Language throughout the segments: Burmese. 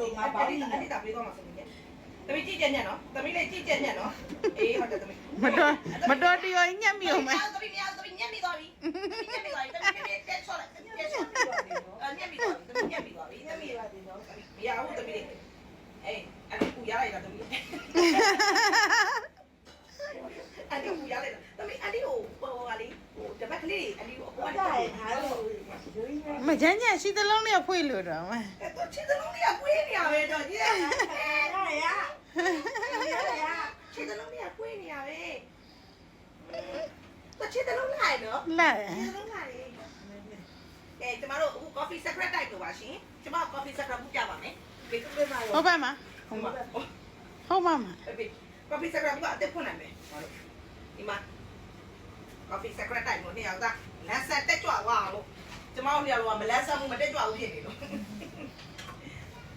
လို့ငါဘာလို့အဲ့ဒီတာပေးသွားမှာဆိုရင်သမီးကြည့်ကြညက်နော်သမီးလေးကြည့်ကြညက်နော်အေးဟုတ်တယ်သမီးမတော်မတော်တရောညက်မိအောင်မသမီးမရသမီးညက်မိသွားပြီညက်မိသွားပြီသမီးတက်ချော့လိုက်တက်ချော့ညက်မိသွားပြီသမီးညက်မိသွားပြီသမီးပါသေးတော့မရဘူးသမီးလေးအေးအဲ့ဒီပူရလိုက်တာသမီး အဲ့ဒီပူရလိုက်တာသမီးအဲ့ဒီကိုဟိုဟာလေးဟိုတပတ်ကလေးအဲ့ဒီကိုအပေါ်ဘာကနေလဲအားလို့ရိုးရင်းမကြမ်းကြမ်းရှိသလုံးနဲ့ဖွေလို့တော့မအဲ့တော့ချစ်တဲ့လုံးလေးကကွေးနေရပဲတော့ကြီးရရရရချစ်တဲ့လုံးလေးကကွေးနေရပဲတော့ချစ်တဲ့လုံးလိုက်နော်လက်ချစ်တဲ့လုံးလိုက်ကဲကျမတို့အခု coffee secret တိုက်လို့ပါရှင်ကျမ coffee secret ပူပြပါမယ်ဒီကုလေးမှာဟုတ်ပါမဟုတ်ပါဟုတ်ပါမအေး coffee secret ကအတက်ဖွင့်နိုင်မယ် ဒီမှာ coffee secret တိုက်လို့နှစ်ယောက်သားလန်ဆက်တက်ကြွသွားအောင်လို့ကျမတို့နှစ်ယောက်လုံးကမလန်ဆက်မှုမတက်ကြွဘူးဖြစ်နေလို့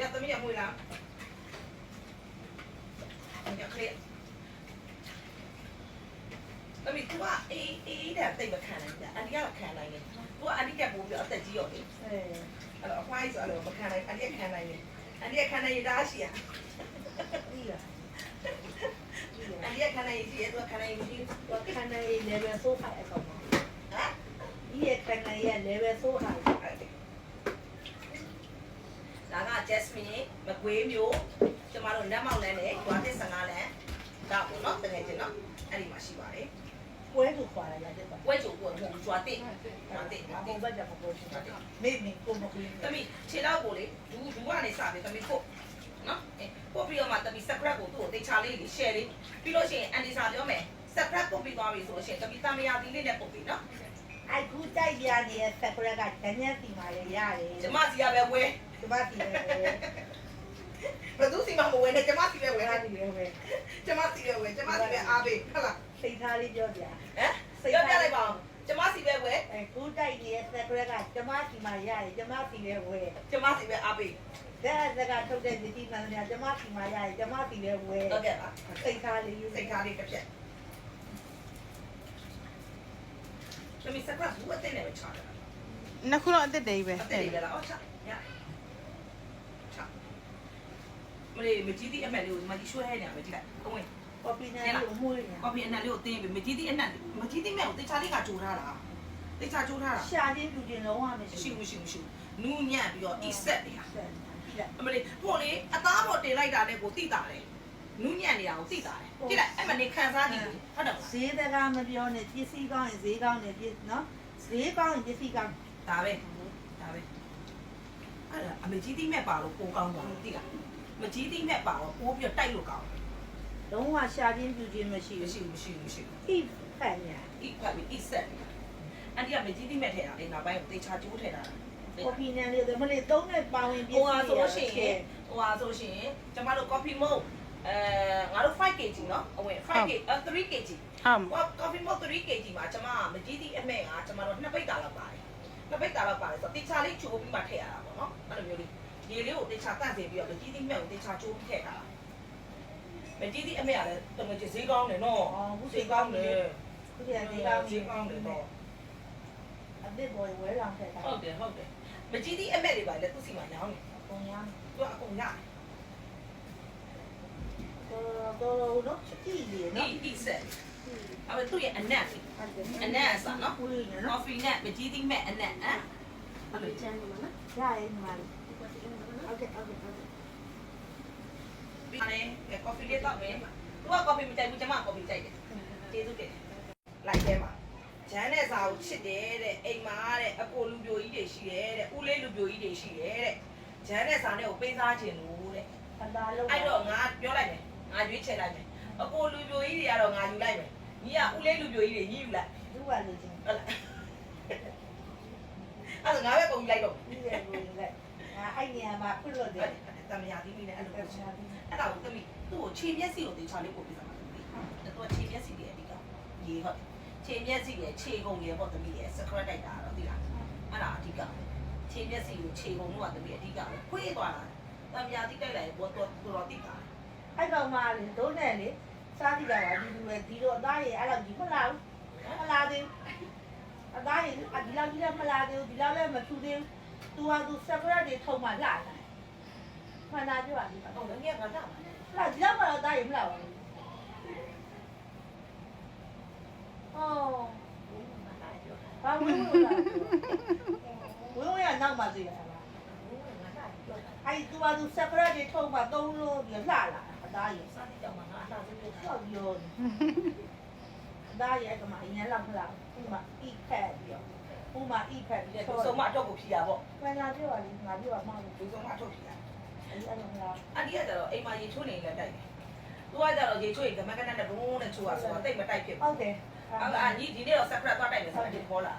ရသမီးရမွေးလားညခလေးသမီးကအေးအေးတဲ့တိတ်မခံနိုင်ဘူးအန်ဒီကခံနိုင်တယ်သူကအန်ဒီကပို့ပြီးအသက်ကြီးရောလေအဲအဲ့တော့အဖိုင်းဆိုအဲ့လိုမခံနိုင်အန်ဒီကခံနိုင်တယ်အန်ဒီကခံနိုင်ရတာရှိရ ဒီရအန်ဒီကခံနိုင်ရရှိရ तू ခံနိုင်ရရှိတော့ခဏလေး level ဆိုးခိုက်အကောင်ဟမ်ဒီရခဏရဲ့ level ဆိုးခိုက်ဒါက Jasmine မကွေးမျိုးကျမတို့နတ်မောက်လန်းနဲ့ကျွားတစ်15လန်းဒါပေါ့နော်တကယ်ချင်းနော်အဲ့ဒီမှာရှိပါတယ်ပွဲကိုခွာရရတယ်ပေါ့ဝဲချိုကိုဟိုကျွားတစ်ကျွားတစ်အမေဘက်ကမပေါ်ဘူးမေမေကိုမခွေးတမီခြေတော့ကိုလေဒူးဒူးကနေစပြီးတမီကိုနော်အဲ ပို့ပြီးတော့မှတမီ subscribe ကိုသူ့ကိုတေချာလေးလေး share လေးပြီးလို့ရှိရင်အန်ဒီစာပြောမယ် subscribe ပို့ပြီးသွားပြီဆိုလို့ရှိရင်တမီတမယာတီလေးနဲ့ပို့ပြီးနော်အခုတိုက်ပြနေတဲ့ဆက်ပြက်ကတညက်စီမာလေးရတယ်ကျမစီရပဲဝဲကျမစီရတယ်ဘယ်သူစီမှမဝဲနဲ့ကျမစီပဲဝဲဝဲရတယ်ပဲကျမစီပဲဝဲကျမစီပဲအားပေးဟုတ်လားစိတ်ထားလေးပြောပြဟမ်ပြောပြလိုက်ပါဦး ကျမစီပဲဝဲအခုတိုက်နေတဲ့ဆက်ပြက်ကကျမစီမာရတယ်ကျမစီပဲဝဲကျမစီပဲအားပေးဒါစကထုတ်တဲ့ဒီမှန်တယ်ကျမစီမာရတယ်ကျမစီပဲဝဲတော့ပြပါစိတ်ထားလေးစိတ်ထားလေးတစ်ပြက်တမီ subscribe ဘူးအသိနဲ့ပဲချတယ်နှစ်ခုတော့အစ်စ်တည်းပဲအသက်လေးလားအော်ချရချမလေးမကြီးသည့်အမက်လေးကိုမကြီးရွှဲနေရမယ်ကြည့်လိုက်အဝင် ကော်ပီနဲ့လို့မှုရကော်ဖီအနက်လေးကိုတင်းပြီးမကြီးသည့်အနက်မကြီးသည့်မဲ့ကိုတေချာလေးကကြိုးထားတာတေချာကြိုးထားတာရှာချင်းလူချင်းလုံးဝမရှိရှိမရှိမရှိနူးညံ့ပြီးတော့ e set နေတာဆက်ပြီလားအမလေးဟိုလေအသားပေါ်တင်လိုက်တာနဲ့ကိုတိတာတယ်နူးညံ့နေတာကိုတိတာတယ်ကြည့်လိုက်အဲ့မနေခံစားကြည့်ဟုတ်တယ်မလားဈေးတကားမပြောနဲ့ပစ္စည်းကောင်းရင်ဈေးကောင်းတယ်ပြည့်နော်ဈေးကောင်းရင်ပစ္စည်းကောင်းဒါပဲဒါပဲအဲ့ဒါအမကြီးသည့်မဲ့ပါလို့ပိုကောင်းသွားလို့တိလားမကြီးသည့်မဲ့ပါတော့ပိုးပြီးတိုက်လို့ကောင်း လုံးဝရှာချင်းပြူချင်းမရှိ မရှိ ဘူး မရှိမရှိ အိဖက်ညာ ဤဖတ်ပြီး e set အန်ဒီကမကြီးသည့်မဲ့ထဲတာလေနောက်ပိုင်းကိုတေချာကျိုးထဲတာ ကော်ပီနဲ့လို့မလေးသုံးနဲ့ပါဝင်ပ ဟို စ္စ ဟာ ည်း ဆိုလို့ရှိရင်ဟိုဟာဆိုရှင်ကျမတို့ coffee mode အဲငါတို့ 5kg เนาะအဝင် 5kg 3kg ဟုတ်မ ဟို coffee mode 3kg မှာကျမမကြီးသည့်အမဲ့ကကျမတို့နှစ်ပိတ်တာလောက်ပါတယ်နှစ်ပိတ်တာလောက်ပါတယ်ဆိုတော့တေချာလေးချိုးပြီးမှထည့်ရတာပေါ့နော်အဲ့လိုမျိုးလေးရေလေးကိုတေချာတန့်စေပြီးတော့မကြီးသည့်မဲ့ကိုတေချာချိုးပြီးထည့်တာ မကြီးသည့်အမဲ့ကလည်းတမကြီးဈေးကောင်းတယ်နော်ဈေးကောင်းတယ်ခုတည်းဈေးကောင်းဈေးကောင်းတယ်တော့အစ်စ်ပေါ်ဝဲလောင်ထက်တာဟုတ်တယ်ဟုတ်တယ်မကြီးသည့်အမဲ့တွေပါလေသူ့စီမှာညောင်းနေပုံရသူကအကုန်ရတယ်တော့တော့တော့ချစ်ကြည့်လေဒီနော်ဒီဆက်အဲ့ဒါသူ့ရဲ့အနက်လေးအနက်အစားနော်ကိုရနော် coffee နဲ့မကြီးသီးမဲ့အနက်ဟမ်အဲ့လိုကျန်မှာနော်ရရင်မှာဟုတ်ကဲ့ဟုတ်ကဲ့ဟုတ်ကဲ့ ပြီးတယ် coffee လေးတောက်မယ်သူက coffee မကြိုက်ဘူးကျွန်မ coffee ကြိုက်တယ်ကျေးဇူးတင်လိုက်ထဲမှာဂျမ်းနဲ့စာကိုချစ်တယ်တဲ့အိမ်မှာတဲ့အကိုလူပြိုကြီးတွေရှိတယ်တဲ့ဦးလေးလူပြိုကြီးတွေရှိတယ်တဲ့ဂျမ်းနဲ့စာနဲ့ကိုပေးစားခြင်းလို့တဲ့အသာလုံးအဲ့တော့ငါပြောလိုက်မယ်ငါရွေးချယ်လိုက်မယ်အကိုလူပြိုကြီးတွေကတော့ငါယူလိုက်မယ်ညီကဦးလေးလူပြိုကြီးတွေညီယူလိုက်သူကလူချင်းဟုတ်လားအဲ့ဒါငါပဲပုံယူလိုက်တော့ဒီလေကိုလည်းအဲ့နေရာမှာပြုလို့တယ်တမယာတီး မိနဲ့အဲ့လိုပုံချအဲ့ဒါကိုသမီးသူ့ကိုခြေမျက်စိကိုတေချာလေးပို့ပေးစမ်းပါသမီးအဲ့တော့ခြေမျက်စိရဲ့အဓိကရေဟုတ်ခြေမျက်စိရဲ့ခြေကုန်ရဲ့ပေါ့သမီးရဲ့ secret တိုက်တာတော့သိလားအဲ့ဒါအဓိကခြေမျက်စိကိုခြေကုန်တော့သမီးအဓိကခွေးသွားတာတမယာတီးတိုက်လိုက်ဘောတော့တော်တိတာအဲ့တော့မှလေဒုံးနဲ့လေစားကြည့်ကြတာဒီလိုပဲဒီလိုအသားရည်အဲ့လောက်ကြီးမလားဘူးမလားသေးအသားရည်ဒီလောက်ကြီးလည်းမလားသေးဘူးဒီလောက်လည်းမထူသေးဘူးသူဟာသူစပရက်တွေထုံမှလာတ ယ်မှန်တာပြောပါလိမ့်မယ်ဟုတ်တယ်ငါကတာပါနဲ့လာဒီလောက်မှတော့တားရင်မလာပါဘူးအော်ဘာဝင်ဝင်လာဝင်ဝင်ရနောက်မှသိရတာအဲ့ဒီသူကသူစပရက်တွေထုတ်မှသုံးလို့ပြီးလှလာအသားရစားတိကြောင်မှာငါအလားတူပြောဆောက်ရောအသားရကမှအရင်လောက်မလားဥမာဣခက်ပြီးတော့ဥမာဣခက်ပြီးတယ်တော့ဒီဆုံးမအတော့ကိုဖြီးရပေါ့မှန်တာပြောပါလိမ့်ငါပြောပါမှလို့ဒီဆုံးမအတော့ဖြီးရ အဲ့ဒါမလားအဒီကကျတော့အိမ်မှာရေချိုးနေလည်းတိုက်တယ်သူကကျတော့ရေချိုးရင်ကမကနက်နဲ့ဘုံနဲ့ချိုးရဆိုတော့တိတ်မတိုက်ဖြစ်ဘူးဟုတ်တယ်အဲ့ဒါညီဒီနေ့တော့ဆက်ဖရက်သွားတိုက်တယ်ဆိုတော့ခေါ်လာ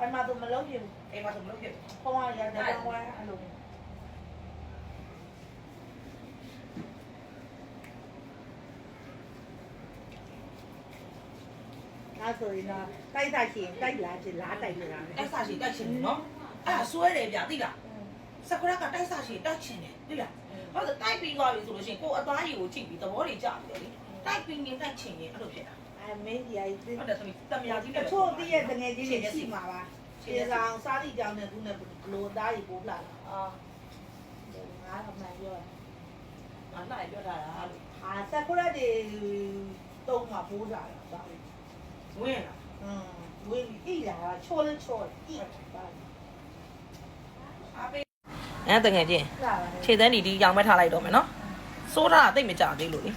အမှသူမလုံးပြဘူးအိမ်မှာဆိုမလုပ်ဖြစ်ဘူးဖုန်းရတဲ့ဘဝအဲ့လိုအဲ့ဆိုရင်တော့တိုက်တာချင်းတိုက်လာချင်းလားတိုက်နေတာပဲတိုက်စားရှိတိုက်ချင်တယ်နော်အဲ့ဒါဆွဲတယ်ဗျသိလား စကရကတိုက်စားရှိတိုက်ချင်တယ်သိလားဟုတ်တယ်တိုက်ပြီးသွားပြီဆိုလို့ရှိရင်ကိုအသားရည်ကိုကြည့်ပြီးသဘောတွေကျတယ်လေတိုက်ပြီးနေတိုက်ချင်ရင်အဲ့လိုဖြစ်တာအမင်းကြီးအကြီးဟုတ်တယ်သမီးတမယာကြီးတနဲ့ချို့တည်းရဲ့တငယ်ချင်းတွေရှိမှာပါခြေဆောင်စားသည့်ကြောင်နဲ့သူနဲ့ဘလိုသားကြီးပိုးလာတာအာငါကမှန်ပြောငါနိုင်ပြောတာလားလို့ဟာစကူရက်တွေတုံးမှာပိုးလာတာပါဝင်လာอืมဝင်းပြီးဣလာချိုးလဲချိုးဣပါအားပေး အဲ့တငယ်ချင်း လာပါ ခြေသန်းဒီဒီရောင်မဲ့ထားလိုက်တော့မယ်နော်စိုးထားတာတိတ်မကြသေးလို့လေ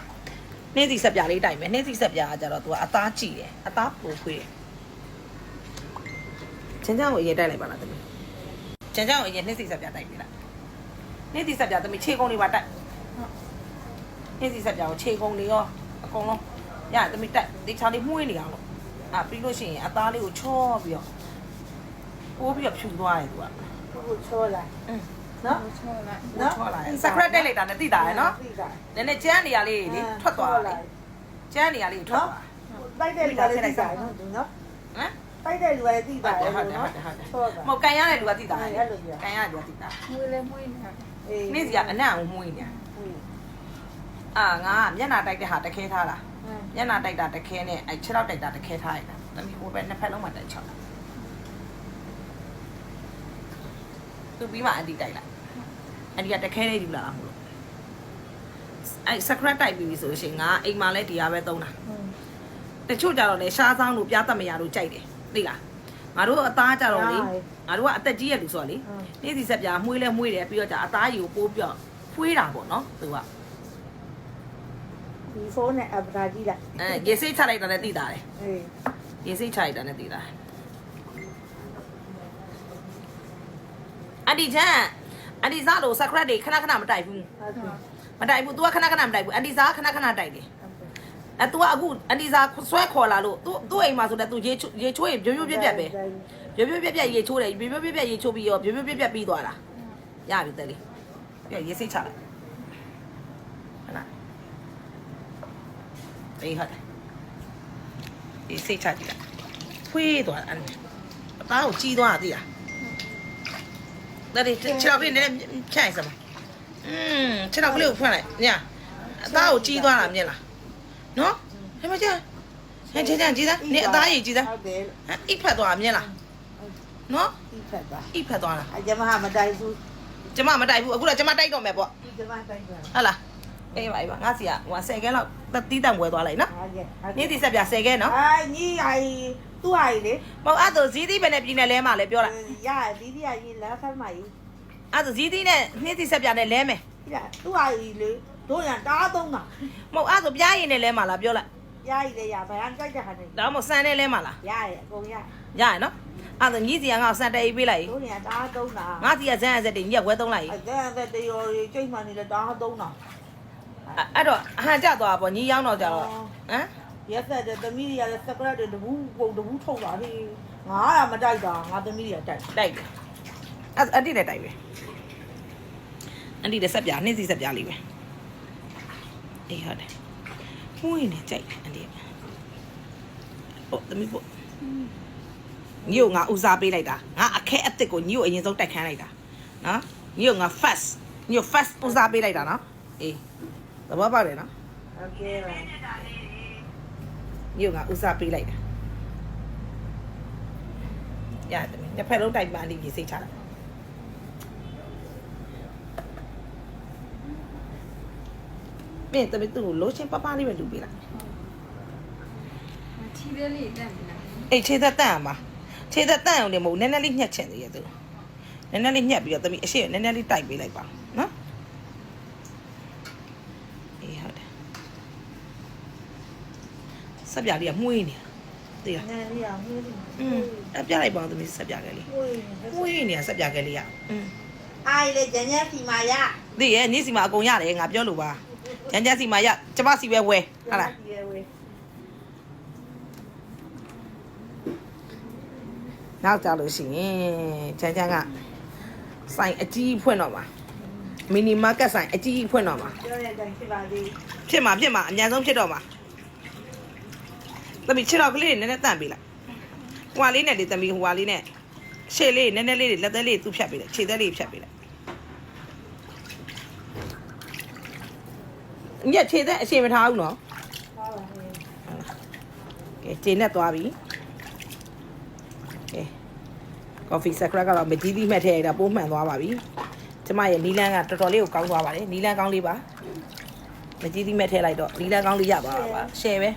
နှင်းစီဆက်ပြားလေးတိုက်မယ်နှင်းစီဆက်ပြားကကြတော့ तू အသားကြည့်တယ်အသားပူခွေးတယ်ချင်ချောင်းကိုအရင်တိုက်လိုက်ပါလားတမီးချင်ချောင်းကိုအရင်နှင်းစီဆက်ပြားတိုက်ပြီလားနှင်းစီဆက်ပြားတမီးခြေကုံလေးပါတိုက်နှင်းစီဆက်ပြားကိုခြေကုံလေးရောအကုန်လုံးရတမီးတိုက်ဒီချာလေးမှုေးနေအောင်လို့အာပြီးလို့ရှိရင်အသားလေးကိုချောပြီးတော့ပိုးပြီးတော့ဖြူသွားတယ် तू က ခုချိုးလာ อืม နော်ချောလိုက်နော်ချောလာတယ်စကရက်တက်လိုက်တာနဲ့တိတာရယ်နော်သိတာနည်းနည်းကျန်းနေရလေးလေထွက်သွားတယ်ကျန်းနေရလေးထွက်သွားတိုက်တဲ့လူကလည်းသိတာနော်သူနော်ဟမ်တိုက်တဲ့လူကလည်းသိတာဟုတ်တယ်နော်ဟုတ်တယ်ဟုတ်တယ်ဟုတ်တယ်ချိုးတာမဟုတ်ကန်ရတဲ့လူကတိတာအဲ့လေလိုပြကန်ရတဲ့လူကတိတာမွေးလဲမွေးနေတာအေးနေ့စီကအနံ့ကိုမှုင်းနေအာငါမျက်နှာတိုက်တဲ့ဟာတခဲထားတာမျက်နှာတိုက်တာတခဲနဲ့အဲခြေထောက်တိုက်တာတခဲထားလိုက်တာသမီးဟိုပဲနှစ်ဖက်လုံးမှာတိုက်ချောက်တာသူပြီးမှအန်တီတိုက်လိုက် အန်တီကတခဲလေးဒီလာတာမဟုတ်လို့အဲစကရက်တိုက်ပြီးပြီဆိုလို့ရှိရင်ငါအိမ်မှာလဲဒီဟာပဲသုံးတာတချို့ကြတော့လေရှားဆောင်လို့ပြားသက်မရလို့ကြိုက်တယ်သိလားငါတို့အသားကြတော့လေငါတို့ကအသက်ကြီးရလူဆိုတော့လေနေ့စီဆက်ပြားမှုေးလဲမှုေးတယ်ပြီးတော့じゃအသားကြီးကိုပိုးပြီးတော့ဖွေးတာပေါ့နော်သူကဒီဖုန်းနဲ့အပဒါကြီးလားအဲရေစိတ်ချလိုက်တာနဲ့သိတာတယ်အေးရေစိတ်ချလိုက်တာနဲ့သိတာတယ်အဒီချန် အဒီစားလို့စကရက်တွေခဏခဏမတိုက်ဘူး ဟုတ်တယ် မတိုက်ဘူး तू ကခဏခဏမတိုက်ဘူးအဒီစားခဏခဏတိုက်တယ်အဲ तू ကအခုအဒီစားဆွဲခေါ်လာလို့ तू သူ့အိမ်မှာဆိုတော့ तू ရေချိုးရေချိုးရင်ပြိုးပြိုးပြက်ပြက်ပဲ ပြပြပြပြရေချိုးတယ်ပြပြပြပြရေချိုးပြီးရောပြပြပြပြပြီးသွားတာရပြီတဲ့လေပြရေစိတ်ချလိုက်ဟလာအေးဟုတ်တယ်ဒီစိတ်ချကြည့်လိုက်ဖွေးသွားတယ်အဲ့အသားကိုကြီးသွားတာသိလား ဒါလေခြေထောက်ကလေးနည်းနည်းဖြန့်ရစမ်းပါอืมခြေထောက်ကလေးကိုဖွင့်လိုက်ညာအသားကိုကြီးသွားတာမြင်လားနော်ဟဲ့မကြဟဲ့ကြည့်ကြည့်ကြည့်သားနေအသားကြီးကြည့်သားဟုတ်တယ်ဟမ်အိပ်ဖက်သွားတာမြင်လားနော်ဒီဖက်ပါအိပ်ဖက်သွားတာအကျမမတိုက်ဘူးကျမမတိုက်ဘူးအခုတော့ကျမတိုက်တော့မယ်ပေါ့ဒီကျမတိုက်ပါဟုတ်လားအေးပါအေးပါငါစီကဟို10ခဲလောက်တီးတန့်ပွဲသွားလိုက်နော်ဟုတ်ကဲ့နေ့ဒီဆက်ပြ10ခဲနော်အာညီအိုင် သူ့အိုင်လေမဟုတ်အဲ့ဒါဇီးသီးပဲနဲ့ပြည်နယ်လဲမှာလဲပြောလိုက်ရဒီဒီအိုင်လာခမ်းမကြီးအဲ့ဒါဇီးသီးနဲ့နေ့ဒီဆက်ပြနဲ့လဲမယ်ဒီကသူ့အိုင်လေတို့ရတားသုံးတာမဟုတ်အဲ့ဒါပြားရင်နဲ့လဲမှာလားပြောလိုက်ရရလေရဘာကြိုက်တဲ့ဟာနေဒါမှမဟုတ်စံနဲ့လဲမှာလားရရအကုန်ရရရနော်အဲ့ဒါညီစီကငါ့ကိုစံတေးပေးလိုက်တို့ရတားသုံးတာငါစီကဇန်အဆက်တွေညက်ဝဲသုံးလိုက်အဲ့ဒါတဲ့တရော်ကျိတ်မှန်နေလေတားသုံးတာအဲ့တော့အဟန်ကြသွားပေါ့ညီရောက်တော့ကြတော့ဟမ် ရက်သက်တဲ့သမီးတွေကလည်းစကရက်တွေတဘူးပုံတဘူးထုတ်တာဟေးငါကမတိုက်တာငါသမီးတွေကတိုက်တိုက်တယ်အဲ့အတိလည်းတိုက်ပဲအတိလည်းဆက်ပြနှင်းစီဆက်ပြလေးပဲအေးဟုတ်တယ်မှုင်းနေကြိုက်တယ်အတိဟုတ်သမီးပေါ့ညို့ငါဦးစားပေးလိုက်တာငါအခဲအစ်စ်ကိုညို့အရင်ဆုံးတိုက်ခန်းလိုက်တာနော်ညို့ငါ fast ညို့ fast ဦးစားပေးလိုက်တာနော်အေးသဘောပေါက်တယ်နော်โอ เคပါညို့ငါဦးစားပေးလိုက်တာရတယ်တစ်ဖက်လုံးတိုက်မှအတိကြီးစိတ်ချလိုက်ပြင်တမီးသူ့ကိုလိုရှင်ပပလေးပဲလူပေးလိုက်ချီသေးလေးတက်ပြီလားအေးခြေသက်တန့်အောင်ပါခြေသက်တန့်အောင်လည်းမဟုတ်နည်းနည်းလေးညှက်ချင်သေးရဲ့သူနည်းနည်းလေးညှက်ပြီးတော့တမီးအရှိနည်းနည်းလေးတိုက်ပေးလိုက်ပါနော်အေးဟုတ်တယ် ဆက်ပြလေးကမှုေးနေတာသိလား နည်းနည်းအောင်မှုလို့ อืมအပြလိုက်ပါဦးတမီးဆက်ပြကလေး ဝေး မှုေးနေတာဆက်ပြကလေးကอืม အိုင်လေဂျန်ဂျန်စီမာရ သိရဲ့နေ့စီမှာအကုန်ရတယ်ငါပြောလို့ပါညညစီမှာရကျမစီပဲဝဲဟုတ်လား ဝေး နောက်ကြလို့ရှိရင်ချမ်းချမ်းကဆိုင်အကြီးဖွင့်တော့မှာမီနီမားကတ်ဆိုင်အကြီးဖွင့်တော့မှာ ပြောရတဲ့ဖြစ်ပါသေး ဖြစ်မှာဖြစ်မှာအများဆုံးဖြစ်တော့မှာ သမီးခြေတော်ကလေးတွေနည်းနည်းတန့်ပေးလိုက်ဟွာလေးနဲ့လေသမီးဟွာလေးနဲ့ရှေ့လေးနည်းနည်းလေးတွေလက်သေးလေးသူ့ဖြတ်ပေးလိုက်ခြေသေးလေးဖြတ်ပေးလိုက်ညက်ခြေသေးအရှင်မထားဘူးနော်ပါပါဟဲ့ကဲခြေနဲ့သွားပြီကဲ coffee secret ကတော့မကြီးသီးမှတ်ထည့်ရတာပိုးမှန်သွားပါပြီကျမရဲ့နီလန်းကတော်တော်လေးကိုကောင်းသွားပါတယ်နီလန်းကောင်းလေးပါမကြီးသီးမှတ်ထည့်လိုက်တော့နီလန်းကောင်းလေးရပါပါ share ပဲ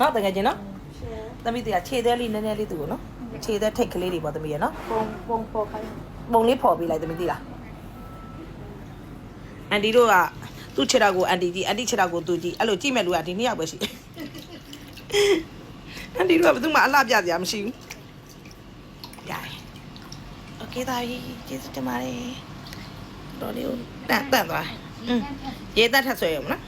နော်တကယ်ချင်းနော် ရှယ် သမီးတွေကခြေသေးလေးနည်းနည်းလေးသူ့ကိုနော်ခြေသေးထိတ်ကလေးတွေပေါ့သမီးရနော် ပုံပုံပေါ်ခိုင်း ပုံလေးဖော်ပေးလိုက်သမီးသိလားအန်တီတို့ကသူ့ခြေထောက်ကိုအန်တီကြီးအန်တီခြေထောက်ကိုသူကြီးအဲ့လိုကြည့်မဲ့လူကဒီနှစ်ယောက်ပဲရှိတယ်အန်တီတို့ကဘယ်သူမှအလှပြစရာမရှိဘူးရတယ်โอเคသားပြီကျေးဇူးတင်ပါတယ်တော်လေးကိုတန်တန်သွားอืมရေတက်ထက်ဆွဲရမလား